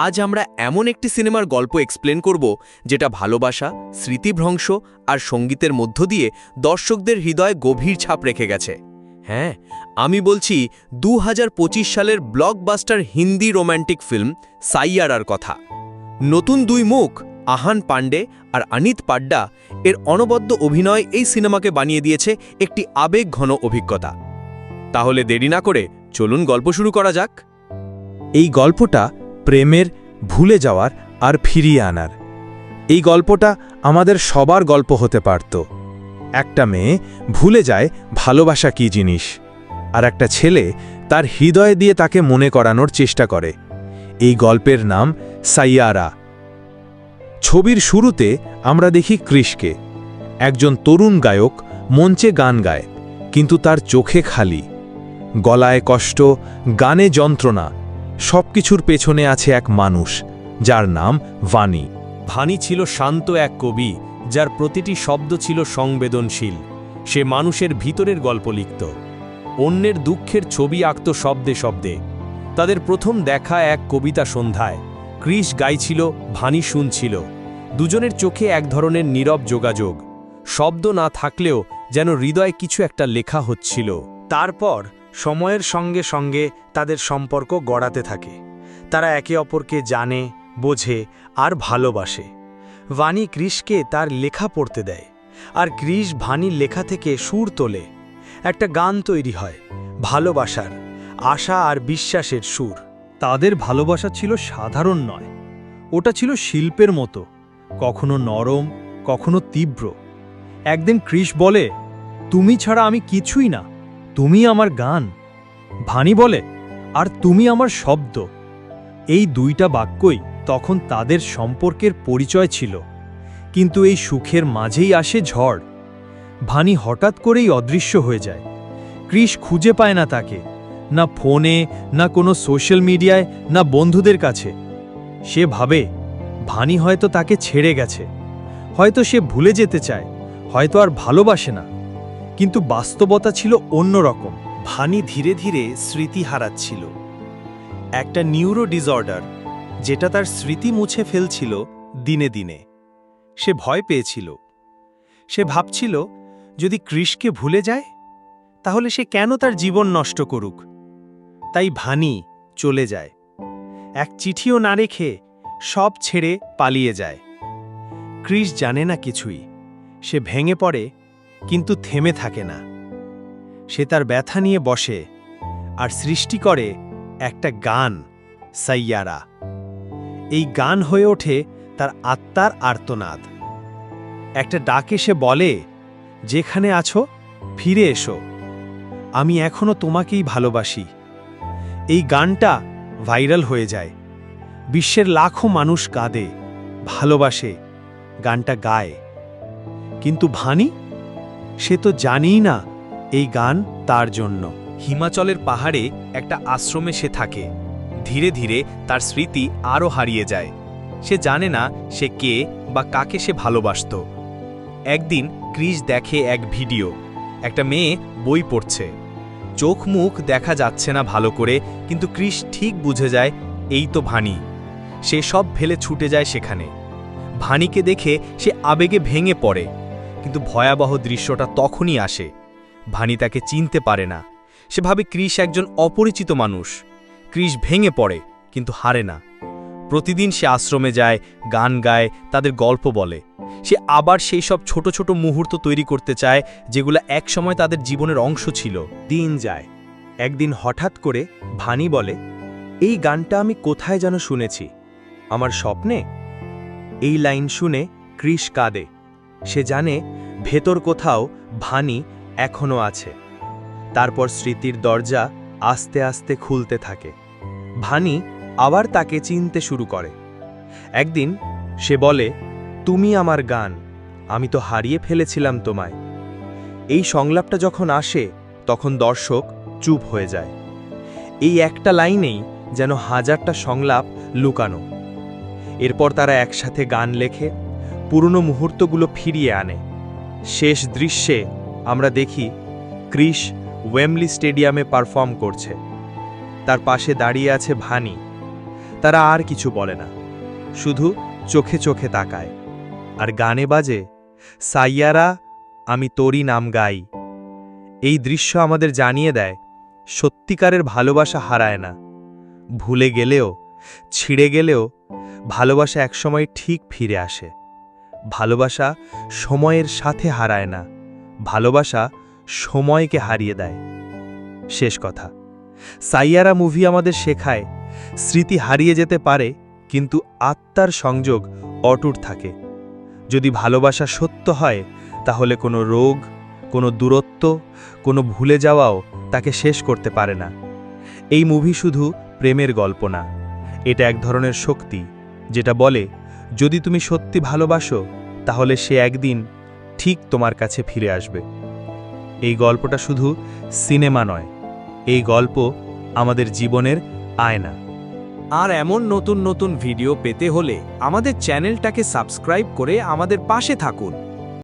আজ আমরা এমন একটি সিনেমার গল্প এক্সপ্লেন করব, যেটা ভালোবাসা, স্মৃতিভ্রংশ আর সঙ্গীতের মধ্য দিয়ে দর্শকদের হৃদয়ে গভীর ছাপ রেখে গেছে। হ্যাঁ আমি বলছি দু হাজার পঁচিশ সালের ব্লকবাস্টার হিন্দি রোম্যান্টিক ফিল্ম সাইয়ারার কথা। নতুন দুই মুখ, আহান পাণ্ডে আর অনিত পাড্ডা, এর অনবদ্য অভিনয় এই সিনেমাকে বানিয়ে দিয়েছে একটি আবেগ ঘন অভিজ্ঞতা। তাহলে দেরি না করে চলুন গল্প শুরু করা যাক। এই গল্পটা প্রেমের, ভুলে যাওয়ার আর ফিরিয়ে আনার। এই গল্পটা আমাদের সবার গল্প হতে পারত। একটা মেয়ে ভুলে যায় ভালোবাসা কী জিনিস, আর একটা ছেলে তার হৃদয় দিয়ে তাকে মনে করানোর চেষ্টা করে। এই গল্পের নাম সাইয়ারা। ছবির শুরুতে আমরা দেখি কৃষকে। একজন তরুণ গায়ক মঞ্চে গান গায়, কিন্তু তার চোখে খালি। গলায় কষ্ট, গানে যন্ত্রণা সবকিছুর পেছনে আছে এক মানুষ, যার নাম ভানি। ভানি ছিল শান্ত এক কবি, যার প্রতিটি শব্দ ছিল সংবেদনশীল। সে মানুষের ভিতরের গল্প লিখত। অন্যের দুঃখের ছবি আঁকত শব্দে শব্দে। তাদের প্রথম দেখা এক কবিতা সন্ধ্যায়। ক্রিস গাইছিল, ভানি শুনছিল। দুজনের চোখে এক ধরনের নীরব যোগাযোগ। শব্দ না থাকলেও যেন হৃদয়ে কিছু একটা লেখা হচ্ছিল। তারপর সময়ের সঙ্গে সঙ্গে তাদের সম্পর্ক গড়াতে থাকে। তারা একে অপরকে জানে, বোঝে আর ভালোবাসে। ভানি ক্রিসকে তার লেখা পড়তে দেয় আর ক্রিস ভানির লেখা থেকে সুর তোলে। একটা গান তৈরি হয়, ভালোবাসার, আশা আর বিশ্বাসের সুর। তাদের ভালোবাসা ছিল সাধারণ নয়, ওটা ছিল শিল্পের মতো, কখনো নরম, কখনো তীব্র। একদিন ক্রিস বলে, তুমি ছাড়া আমি কিছুই না তুমি আমার গান। ভানি বলে, আর তুমি আমার শব্দ। এই দুইটা বাক্যই তখন তাদের সম্পর্কের পরিচয় ছিল। কিন্তু এই সুখের মাঝেই আসে ঝড়। ভানি হঠাৎ করেই অদৃশ্য হয়ে যায়। ক্রিস খুঁজে পায় না তাকে, না ফোনে, না কোনো সোশ্যাল মিডিয়ায়, না বন্ধুদের কাছে। সে ভাবে, ভানি হয়তো তাকে ছেড়ে গেছে। হয়তো সে ভুলে যেতে চায়, হয়তো আর ভালোবাসে না। কিন্তু বাস্তবতা ছিল অন্যরকম। ভানি ধীরে ধীরে স্মৃতি হারাচ্ছিল। একটা নিউরো ডিসঅর্ডার, যেটা তার স্মৃতি মুছে ফেলছিল দিনে দিনে। সে ভয় পেয়েছিল। সে ভাবছিল, যদি কৃষকে ভুলে যায়, তাহলে সে কেন তার জীবন নষ্ট করুক? তাই ভানি চলে যায়। এক চিঠিও না রেখে সব ছেড়ে পালিয়ে যায়। ক্রিস জানে না কিছুই। সে ভেঙে পড়ে কিন্তু থেমে থাকে না। সে তার ব্যথা নিয়ে বসে আর সৃষ্টি করে একটা গান, সাইয়ারা। এই গান হয়ে ওঠে তার আত্মার আর্তনাদ। একটা ডাকে সে বলে, যেখানে আছো, ফিরে এসো। আমি এখনও তোমাকেই ভালোবাসি। এই গানটা ভাইরাল হয়ে যায়। বিশ্বের লাখো মানুষ কাঁদে, ভালোবাসে গানটা গায়। কিন্তু ভানি সে তো জানেই না এই গান তার জন্য। হিমাচলের পাহাড়ে একটা আশ্রমে সে থাকে। ধীরে ধীরে তার স্মৃতি আরও হারিয়ে যায়। সে জানে না সে কে বা কাকে সে ভালোবাসত। একদিন ক্রিস দেখে এক ভিডিও। একটা মেয়ে বই পড়ছে। চোখ মুখ দেখা যাচ্ছে না ভালো করে, কিন্তু ক্রিস ঠিক বুঝে যায়, এই তো ভানি। সে সব ফেলে ছুটে যায় সেখানে। ভানিকে দেখে সে আবেগে ভেঙে পড়ে। কিন্তু ভয়াবহ দৃশ্যটা তখনই আসে। ভানি তাকে চিনতে পারে না। সে ভাবে একজন অপরিচিত মানুষ। ক্রিস ভেঙে পড়ে, কিন্তু হারে না। প্রতিদিন সে আশ্রমে যায়, গান গায়, তাদের গল্প বলে। সে আবার সেই সব ছোট ছোট মুহূর্ত তৈরি করতে চায়, যেগুলো একসময় তাদের জীবনের অংশ ছিল। দিন যায়। একদিন হঠাৎ করে ভানি বলে, এই গানটা আমি কোথায় যেন শুনেছি? আমার স্বপ্নে? এই লাইন শুনে ক্রিস কাঁদে। সে জানে ভেতর কোথাও ভানি এখনও আছে। তারপর স্মৃতির দরজা আস্তে আস্তে খুলতে থাকে। ভানি আবার তাকে চিনতে শুরু করে। একদিন সে বলে, তুমি আমার গান, আমি তো হারিয়ে ফেলেছিলাম তোমায়। এই সংলাপটা যখন আসে, তখন দর্শক চুপ হয়ে যায়। এই একটা লাইনেই যেন হাজারটা সংলাপ লুকানো। এরপর তারা একসাথে গান লেখে, পুরনো মুহূর্তগুলো ফিরিয়ে আনে। শেষ দৃশ্যে আমরা দেখি ক্রিস ওয়েমলি স্টেডিয়ামে পারফর্ম করছে। তার পাশে দাঁড়িয়ে আছে ভানি। তারা আর কিছু বলে না। শুধু চোখে চোখে তাকায়। আর গানে বাজে, সাইয়ারা, আমি তোরই নাম গাই। এই দৃশ্য আমাদের জানিয়ে দেয়, সত্যিকারের ভালোবাসা হারায় না। ভুলে গেলেও, ছিঁড়ে গেলেও ভালোবাসা একসময় ঠিক ফিরে আসে। ভালোবাসা সময়ের সাথে হারায় না। ভালোবাসা সময়কে হারিয়ে দেয়। শেষ কথা। সাইয়ারা মুভি আমাদের শেখায়, স্মৃতি হারিয়ে যেতে পারে, কিন্তু আত্মার সংযোগ অটুট থাকে। যদি ভালোবাসা সত্য হয়, তাহলে কোনো রোগ, কোনো দূরত্ব, কোনো ভুলে যাওয়াও তাকে শেষ করতে পারে না। এই মুভি শুধু প্রেমের গল্প না, এটা এক ধরনের শক্তি, যেটা বলে যদি তুমি সত্যি ভালোবাসো, তাহলে সে একদিন ঠিক তোমার কাছে ফিরে আসবে। এই গল্পটা শুধু সিনেমা নয়, এই গল্প আমাদের জীবনের আয়না। আর এমন নতুন নতুন ভিডিও পেতে হলে আমাদের চ্যানেলটাকে সাবস্ক্রাইব করে আমাদের পাশে থাকুন।